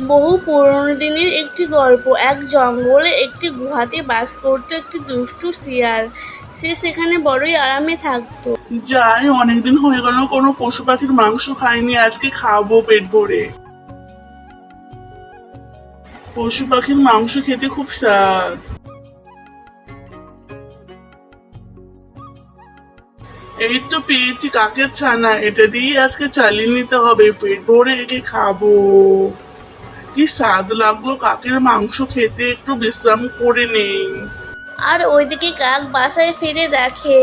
বহু পুরনো দিনের একটি গল্প, এক জঙ্গলে একটি গুহাতে বাস করতো একটি দুষ্টু শিয়াল। সে সেখানে বড়ই আরামে থাকতো। যাই অনেকদিন হয়ে গেল, কোনো পশু পাখির মাংস খাইনি, আজকে খাব পেট ভরে। পশু পাখির মাংস খেতে খুব স্বাদ। এই তো পেয়েছি কাকের ছানা, এটা দিয়ে আজকে চালিয়ে নিতে হবে, পেট ভরে একে খাব। কি স্বাদ লাগল? কাকের মাংস খেতে একটু বিশ্রাম করে নেই। আর ওইদিকে কাক বাসায় ফিরে দেখে।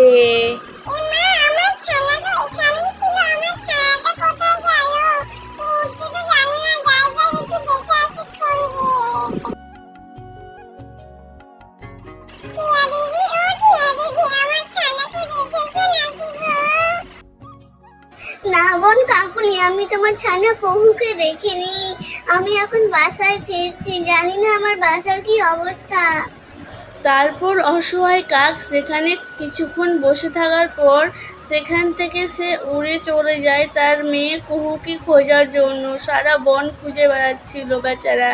বোন কাকুনি, আমি তোমার ছানা কহুকে দেখিনি। আমি এখন বাসায় ফিরছি, জানি না আমার বাসার কি অবস্থা। তারপর অসহায় কাক সেখানে কিছুক্ষণ বসে থাকার পর সেখান থেকে সে উড়ে চলে যায় তার মেয়ে কুহুকে খোঁজার জন্য। সারা বন খুঁজে বেড়াচ্ছিল বেচারা।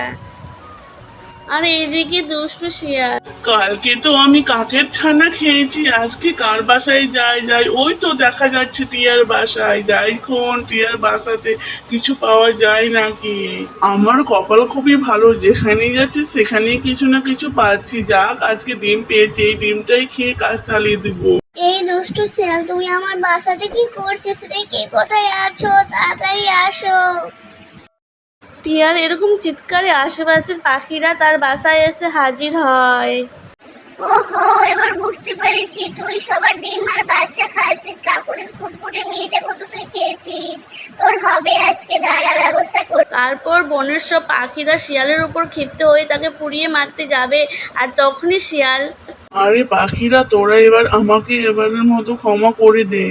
আর এইদিকে দুষ্টু শিয়াল। কালকে তো আমি কাকের ছানা খেয়েছি আজকে কার বাসায় যাই যাই? ওই তো দেখা যাচ্ছে টিয়ার বাসায় যাই কোন টিয়ার বাসাতে কিছু পাওয়া যায় নাকি? আমার কপাল খুবই ভালো যেখানেই যাচ্ছে সেখানেই কিছু না কিছু পাচ্ছি। যাক আজকে ডিম পেয়েছি এই ডিমটাই খেয়ে কাজ চালিয়ে দেবো। এই দুষ্টু শিয়াল তুমি আমার বাসাতে কি করছিস রে? কে কোথায় আছো? তাড়াতাড়ি আসো। টিয়ার এরকম চিৎকারে আশেপাশের পাখিরা তার বাসায় এসে হাজির হয়। ওহো এবার বুঝতে পেরেছি তুই সবার ডিম আর বাচ্চা খাচ্ছিস কাকুরের ফুটফুটে মেয়েটা কত তুই খেয়েছিস। তোর হবে আজকে দাঁড়া ব্যবস্থা কর। তারপর বনের সব পাখিরা শিয়ালের উপর ক্ষিপ্ত হয়ে তাকে পুড়িয়ে মারতে যাবে আর তখনই শিয়াল আরে পাখিরা তোরা এবার আমাকে এবারের মতো ক্ষমা করে দে।